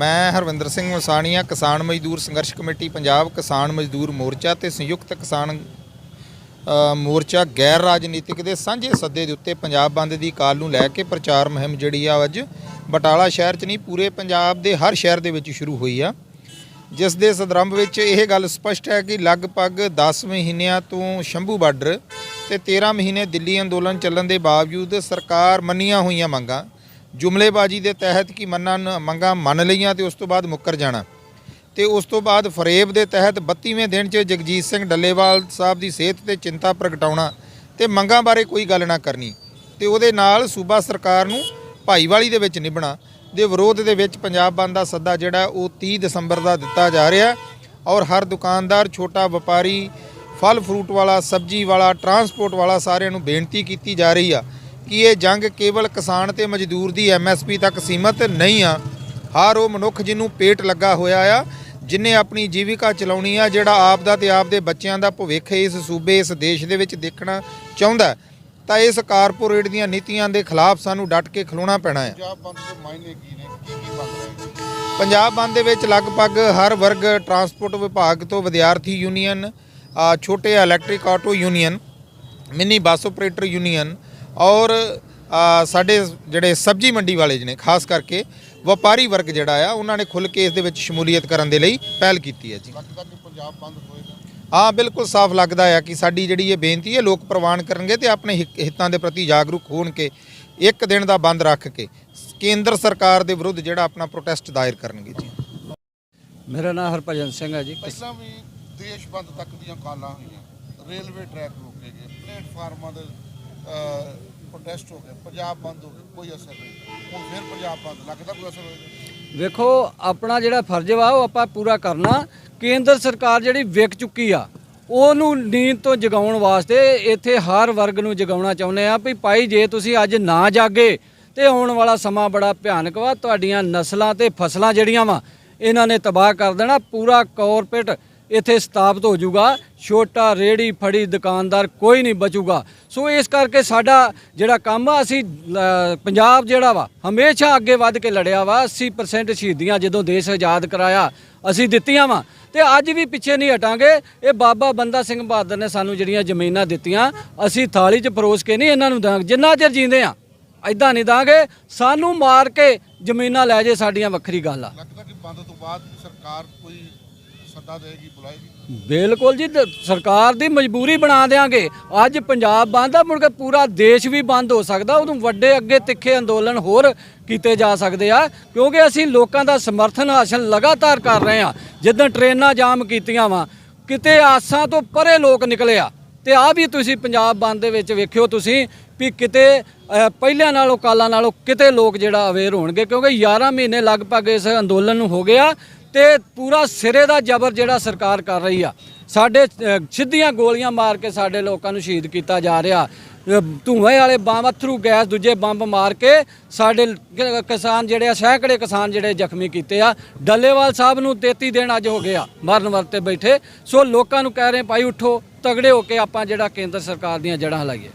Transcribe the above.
ਮੈਂ ਹਰਵਿੰਦਰ ਸਿੰਘ ਵਸਾਣੀਆ ਕਿਸਾਨ ਮਜ਼ਦੂਰ ਸੰਘਰਸ਼ ਕਮੇਟੀ, ਪੰਜਾਬ ਕਿਸਾਨ ਮਜ਼ਦੂਰ ਮੋਰਚਾ ਤੇ ਸੰਯੁਕਤ ਕਿਸਾਨ ਮੋਰਚਾ ਗੈਰ ਰਾਜਨੀਤਿਕ ਦੇ ਸਾਂਝੇ ਸੱਦੇ ਦੇ ਉੱਤੇ ਪੰਜਾਬ ਬੰਦ ਦੀ ਕਾਲ ਨੂੰ ਲੈ ਕੇ ਪ੍ਰਚਾਰ ਮੁਹਿੰਮ ਜਿਹੜੀ ਆ ਅੱਜ ਬਟਾਲਾ ਸ਼ਹਿਰ 'ਚ ਨਹੀਂ, ਪੂਰੇ ਪੰਜਾਬ ਦੇ ਹਰ ਸ਼ਹਿਰ ਦੇ ਵਿੱਚ ਸ਼ੁਰੂ ਹੋਈ ਆ। ਜਿਸ ਦੇ ਸਦਰੰਭ ਵਿੱਚ ਇਹ ਗੱਲ ਸਪਸ਼ਟ ਹੈ ਕਿ ਲਗਭਗ 10 ਮਹੀਨਿਆਂ ਤੋਂ ਸ਼ੰਭੂ ਬਾਰਡਰ ਤੇ 13 ਮਹੀਨੇ ਦਿੱਲੀ ਅੰਦੋਲਨ ਚੱਲਣ ਦੇ ਬਾਵਜੂਦ ਸਰਕਾਰ ਮੰਨੀਆਂ ਹੋਈਆਂ ਮੰਗਾਂ। ਜੁਮਲੇਬਾਜ਼ੀ ਦੇ ਤਹਿਤ ਕੀ ਮੰਨਣ ਮੰਗਾਂ ਮੰਨ ਲਈਆਂ ਤੇ ਉਸ ਤੋਂ ਬਾਅਦ ਮੁੱਕਰ ਜਾਣਾ। ਤੇ ਉਸ ਤੋਂ ਬਾਅਦ ਫਰੇਬ ਦੇ ਤਹਿਤ 32ਵੇਂ ਦਿਨ 'ਚ ਜਗਜੀਤ ਸਿੰਘ ਡੱਲੇਵਾਲ ਸਾਹਿਬ ਦੀ ਸਿਹਤ ਤੇ ਚਿੰਤਾ ਪ੍ਰਗਟਾਉਣਾ ਤੇ ਮੰਗਾਂ ਬਾਰੇ ਕੋਈ ਗੱਲ ਨਾ ਕਰਨੀ ਤੇ ਉਹਦੇ ਨਾਲ ਸੂਬਾ ਸਰਕਾਰ ਨੂੰ ਭਾਈਵਾਲੀ ਦੇ ਵਿੱਚ ਨਿਭਣਾ ਦੇ ਵਿਰੋਧ ਦੇ ਵਿੱਚ ਪੰਜਾਬ ਬੰਦ ਦਾ ਸੱਦਾ ਜਿਹੜਾ ਉਹ 30 ਦਸੰਬਰ ਦਾ ਦਿੱਤਾ ਜਾ ਰਿਹਾ ਔਰ ਹਰ ਦੁਕਾਨਦਾਰ, ਛੋਟਾ ਵਪਾਰੀ, ਫਲ ਫਰੂਟ ਵਾਲਾ, ਸਬਜ਼ੀ ਵਾਲਾ, ਟਰਾਂਸਪੋਰਟ ਵਾਲਾ ਸਾਰਿਆਂ ਨੂੰ ਬੇਨਤੀ ਕੀਤੀ ਜਾ ਰਹੀ ਆ ਕਿ ਇਹ ਜੰਗ ਕੇਵਲ ਕਿਸਾਨ ਤੇ ਮਜ਼ਦੂਰ ਦੀ ਐਮਐਸਪੀ ਤੱਕ ਸੀਮਤ ਨਹੀਂ ਆ। ਹਰ ਉਹ ਮਨੁੱਖ ਜਿਹਨੂੰ ਪੇਟ ਲੱਗਾ ਹੋਇਆ ਆ ਜਿਨੇ ਆਪਣੀ ਜੀਵਿਕਾ ਚਲਾਉਣੀ ਆ ਜਿਹੜਾ ਆਪ ਦਾ ਤੇ ਆਪ ਦੇ ਬੱਚਿਆਂ ਦਾ ਭਵਿੱਖ ਇਸ ਸੂਬੇ ਇਸ ਦੇਸ਼ ਦੇ ਵਿੱਚ ਦੇਖਣਾ ਚਾਹੁੰਦਾ ਤਾਂ ਇਸ ਕਾਰਪੋਰੇਟ ਦੀਆਂ ਨੀਤੀਆਂ ਦੇ ਖਿਲਾਫ ਸਾਨੂੰ ਡਟ ਕੇ ਖਲੋਣਾ ਪੈਣਾ ਹੈ ਪੰਜਾਬ ਬੰਦ ਦੇ ਮਾਇਨੇ ਕੀ ਨੇ? ਕੀ ਕੀ ਬਣ ਰਿਹਾ ਹੈ ਪੰਜਾਬ ਬੰਦ ਦੇ ਵਿੱਚ ਲਗਭਗ ਹਰ ਵਰਗ ਟਰਾਂਸਪੋਰਟ ਵਿਭਾਗ ਤੋਂ ਵਿਦਿਆਰਥੀ ਯੂਨੀਅਨ ਛੋਟੇ electric auto union mini bus operator union ਔਰ ਸਾਡੇ ਜਿਹੜੇ ਸਬਜ਼ੀ ਮੰਡੀ ਵਾਲੇ ਨੇ ਖਾਸ ਕਰਕੇ ਵਪਾਰੀ ਵਰਗ ਜਿਹੜਾ ਆ ਉਹਨਾਂ ਨੇ ਖੁੱਲ੍ਹ ਕੇ ਇਸ ਦੇ ਵਿੱਚ ਸ਼ਮੂਲੀਅਤ ਕਰਨ ਦੇ ਲਈ ਪਹਿਲ ਕੀਤੀ ਹੈ ਜੀ। ਲੱਗਦਾ ਕਿ ਪੰਜਾਬ ਬੰਦ ਹੋਏਗਾ ਹਾਂ ਬਿਲਕੁਲ ਸਾਫ਼ ਲੱਗਦਾ ਹੈ ਕਿ ਸਾਡੀ ਜਿਹੜੀ ਇਹ ਬੇਨਤੀ ਹੈ ਲੋਕ ਪ੍ਰਵਾਨ ਕਰਨਗੇ ਤੇ ਆਪਣੇ ਹਿ- ਹਿੱਤਾਂ ਦੇ ਪ੍ਰਤੀ ਜਾਗਰੂਕ ਹੋਣ ਕੇ ਇੱਕ ਦਿਨ ਦਾ ਬੰਦ ਰੱਖ ਕੇ। ਕੇਂਦਰ ਸਰਕਾਰ ਦੇ ਵਿਰੁੱਧ ਜਿਹੜਾ ਆਪਣਾ ਪ੍ਰੋਟੈਸਟ ਦਾਇਰ ਕਰਨਗੇ ਜੀ। ਮੇਰਾ ਨਾਮ ਹਰਭਜਨ ਸਿੰਘ ਹੈ ਜੀ। ਪਹਿਲਾਂ ਵੀ ਦੇਸ਼ ਬੰਦ ਤੱਕ ਦੀਆਂ ਕਾਲਾਂ ਹੋਈਆਂ। ਰੇਲਵੇ ਟਰੈਕ ਰੋਕੇ ਗਏ ਪਲੇਟਫਾਰਮਾਂ ਦੇ ਪ੍ਰੋਟੈਸਟ ਹੋ ਗਏ, ਪੰਜਾਬ ਬੰਦ ਹੋ ਗਏ, ਕੋਈ ਅਸਰ ਨਹੀਂ। ਹੁਣ ਫਿਰ ਪੰਜਾਬ ਬੰਦ, ਲੱਗਦਾ ਕੋਈ ਅਸਰ ਹੋਏਗਾ? ਵੇਖੋ, ਆਪਣਾ ਜਿਹੜਾ ਫਰਜ਼ ਵਾ, ਉਹ ਆਪਾਂ ਪੂਰਾ ਕਰਨਾ। ਕੇਂਦਰ ਸਰਕਾਰ ਜਿਹੜੀ ਵਿਕ ਚੁੱਕੀ ਆ, ਉਹਨੂੰ ਨੀਂਦ ਤੋਂ ਜਗਾਉਣ ਵਾਸਤੇ ਇੱਥੇ ਹਰ ਵਰਗ ਨੂੰ ਜਗਾਉਣਾ ਚਾਹੁੰਦੇ ਆ ਵੀ ਭਾਈ, ਜੇ ਤੁਸੀਂ ਅੱਜ ਨਾ ਜਾਗੇ, ਤੇ ਆਉਣ ਵਾਲਾ ਸਮਾਂ ਬੜਾ ਭਿਆਨਕ ਵਾ। ਤੁਹਾਡੀਆਂ ਨਸਲਾਂ ਤੇ ਫਸਲਾਂ ਜਿਹੜੀਆਂ ਵਾ, ਇਹਨਾਂ ਨੇ ਤਬਾਹ ਕਰ ਦੇਣਾ। ਪੂਰਾ ਕਾਰਪੋਰੇਟ ਇੱਥੇ ਸਥਾਪਿਤ ਹੋ ਜਾਊਗਾ। ਛੋਟਾ ਰੇੜੀ ਫੜੀ ਦੁਕਾਨਦਾਰ ਕੋਈ ਨਹੀਂ ਬਚੂਗਾ। ਸੋ ਇਸ ਕਰਕੇ ਸਾਡਾ ਜਿਹੜਾ ਕੰਮ ਆ, ਅਸੀਂ ਪੰਜਾਬ ਜਿਹੜਾ ਵਾ, ਹਮੇਸ਼ਾ ਅੱਗੇ ਵੱਧ ਕੇ ਲੜਿਆ ਵਾ। 80% ਸ਼ਹੀਦੀਆਂ ਜਦੋਂ ਦੇਸ਼ ਆਜ਼ਾਦ ਕਰਾਇਆ, ਅਸੀਂ ਦਿੱਤੀਆਂ ਵਾ। ਤੇ ਅੱਜ ਵੀ ਪਿੱਛੇ ਨਹੀਂ ਹਟਾਂਗੇ। ਇਹ ਬਾਬਾ ਬੰਦਾ ਸਿੰਘ ਬਹਾਦਰ ਨੇ ਸਾਨੂੰ ਜਿਹੜੀਆਂ ਜ਼ਮੀਨਾਂ ਦਿੱਤੀਆਂ, ਅਸੀਂ ਥਾਲੀ 'ਚ ਪਰੋਸ ਕੇ ਨਹੀਂ ਇਹਨਾਂ ਨੂੰ ਦਾਂਗੇ। ਜਿੰਨਾ ਚਿਰ ਜੀਂਦੇ ਆ ਐਦਾਂ ਨਹੀਂ ਦਾਂਗੇ। ਸਾਨੂੰ ਮਾਰ ਕੇ ਜ਼ਮੀਨਾਂ ਲੈ ਜੇ ਸਾਡੀਆਂ ਵੱਖਰੀ ਗੱਲ ਆ। ਲੱਗਦਾ ਕਿ ਬੰਦ ਤੋਂ ਬਾਅਦ ਸਰਕਾਰ ਕੋਈ ਸੱਦਾ ਦੇਗੀ ਬੁਲਾਏਗੀ ਬਿਲਕੁਲ ਜੀ ਸਰਕਾਰ ਦੀ ਮਜਬੂਰੀ ਬਣਾ ਦੇਾਂਗੇ ਅੱਜ ਪੰਜਾਬ ਬੰਦ ਆ ਮੁੜ ਕੇ ਪੂਰਾ ਦੇਸ਼ ਵੀ ਬੰਦ ਹੋ ਸਕਦਾ। ਉਦੋਂ ਵੱਡੇ ਅੱਗੇ ਤਿੱਖੇ ਅੰਦੋਲਨ ਹੋਰ ਕੀਤੇ ਜਾ ਸਕਦੇ ਆ ਕਿਉਂਕਿ ਅਸੀਂ ਲੋਕਾਂ ਦਾ ਸਮਰਥਨ ਹਾਸਲ ਲਗਾਤਾਰ ਕਰ ਰਹੇ ਆ। ਜਿੱਦਾਂ ਟ੍ਰੇਨਾਂ ਜਾਮ ਕੀਤੀਆਂ ਵਾ ਕਿਤੇ ਆਸਾਂ ਤੋਂ ਪਰੇ ਲੋਕ ਨਿਕਲੇ ਆ। ਤੇ ਆ ਵੀ ਤੁਸੀਂ ਪੰਜਾਬ ਬੰਦ ਦੇ ਵਿੱਚ ਵੇਖਿਓ ਤੁਸੀਂ ਵੀ ਕਿਤੇ ਅ, ਪਹਿਲਿਆਂ ਨਾਲੋਂ ਕਾਲਾਂ ਨਾਲੋਂ ਕਿਤੇ ਲੋਕ ਜਿਹੜਾ ਅਵੇਅਰ ਹੋਣਗੇ ਕਿਉਂਕਿ 11 ਮਹੀਨੇ ਲਗਭਗ ਇਸ ਅੰਦੋਲਨ ਨੂੰ ਹੋ ਗਿਆ। ਤੇ ਪੂਰਾ ਸਿਰੇ ਦਾ ਜ਼ਬਰ ਜਿਹੜਾ ਸਰਕਾਰ ਕਰ ਰਹੀ ਆ। ਸਾਡੇ ਸਿੱਧੀਆਂ ਗੋਲੀਆਂ ਮਾਰ ਕੇ ਸਾਡੇ ਲੋਕਾਂ ਨੂੰ ਸ਼ਹੀਦ ਕੀਤਾ ਜਾ ਰਿਹਾ। ਅ, ਧੂਏ ਵਾਲੇ ਬੰਬ ਅਥਰੂ ਗੈਸ ਦੂਜੇ ਬੰਬ ਮਾਰ ਕੇ ਸਾਡੇ ਕਿਸਾਨ ਜਿਹੜੇ ਆ ਸੈਂਕੜੇ ਕਿਸਾਨ ਜਿਹੜੇ ਜ਼ਖਮੀ ਕੀਤੇ ਆ। ਡੱਲੇਵਾਲ ਸਾਹਿਬ ਨੂੰ 33 ਦਿਨ ਅੱਜ ਹੋ ਗਏ ਆ ਮਰਨ ਵਰਤੇ ਬੈਠੇ। ਸੋ ਲੋਕਾਂ ਨੂੰ ਕਹਿ ਰਹੇ ਭਾਈ ਉਠੋ ਤਗੜੇ ਹੋ ਕੇ ਆਪਾਂ ਜਿਹੜਾ ਕੇਂਦਰ ਸਰਕਾਰ ਦੀਆਂ ਜੜ੍ਹਾਂ ਹਲਾਈਏ।